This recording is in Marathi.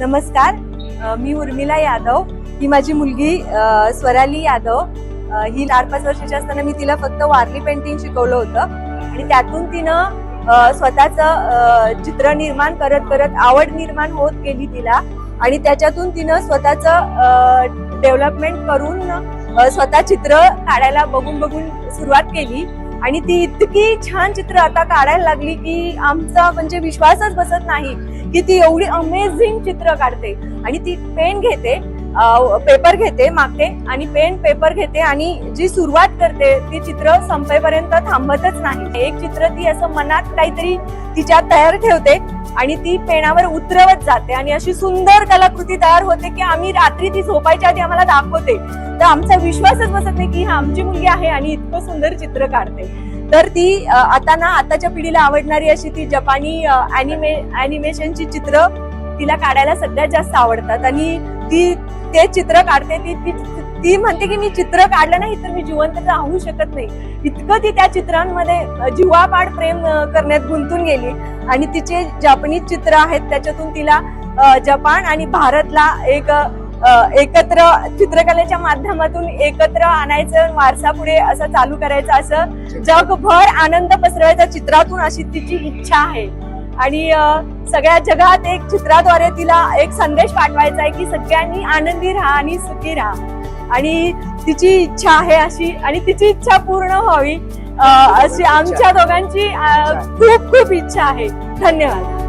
नमस्कार. मी उर्मिला यादव. ही माझी मुलगी स्वराली यादव. ही चार पाच वर्षाची असताना मी तिला फक्त वारली पेंटिंग शिकवलं होतं. आणि त्यातून तिनं स्वतःचं चित्र निर्माण करत करत आवड निर्माण होत गेली तिला. आणि त्याच्यातून तिनं स्वतःचं डेव्हलपमेंट करून स्वतः चित्र काढायला बघून बघून सुरुवात केली. आणि ती इतकी छान चित्र आता काढायला लागली की आमचा म्हणजे विश्वासच बसत नाही की ती एवढी अमेझिंग चित्र काढते. आणि ती पेन घेते पेपर घेते मागते आणि पेन पेपर घेते आणि जी सुरुवात करते ती चित्र संपेपर्यंत थांबतच नाही. एक चित्र ती असं मनात काहीतरी तिच्या तयार ठेवते आणि ती पेणावर उतरवत जाते. आणि अशी सुंदर कलाकृती तयार होते की आम्ही रात्री ती झोपायच्या आधी आम्हाला दाखवते. तर आमचा विश्वासच बसत नाही की हा आमची मुलगी आहे आणि इतकं सुंदर चित्र काढते. तर ती आता ना आताच्या पिढीला आवडणारी अशी ती जपानी अॅनिमे अॅनिमेशनची चित्र तिला काढायला सगळ्यात जास्त आवडतात. आणि ती ते चित्र काढते ती ती ती म्हणते की मी चित्र काढलं नाही तर मी जिवंत राहू शकत नाही. इतकं ती त्या चित्रांमध्ये जीवापाड प्रेम करण्यात गुंतून गेली. आणि तिचे जपानीज चित्र आहेत त्याच्यातून तिला जपान आणि भारतला एक एकत्र चित्रकलेच्या माध्यमातून एकत्र आणायचं वारसा पुढे असं चालू करायचं असं जगभर आनंद पसरवायचा चित्रातून अशी तिची इच्छा आहे. आणि सगळ्या जगात एक चित्राद्वारे तिला एक संदेश पाठवायचा आहे की सगळ्यांनी आनंदी राहा आणि सुखी राहा. आणि तिची इच्छा आहे अशी आणि तिची इच्छा पूर्ण व्हावी अशी आमच्या दोघांची खूप खूप इच्छा आहे. धन्यवाद.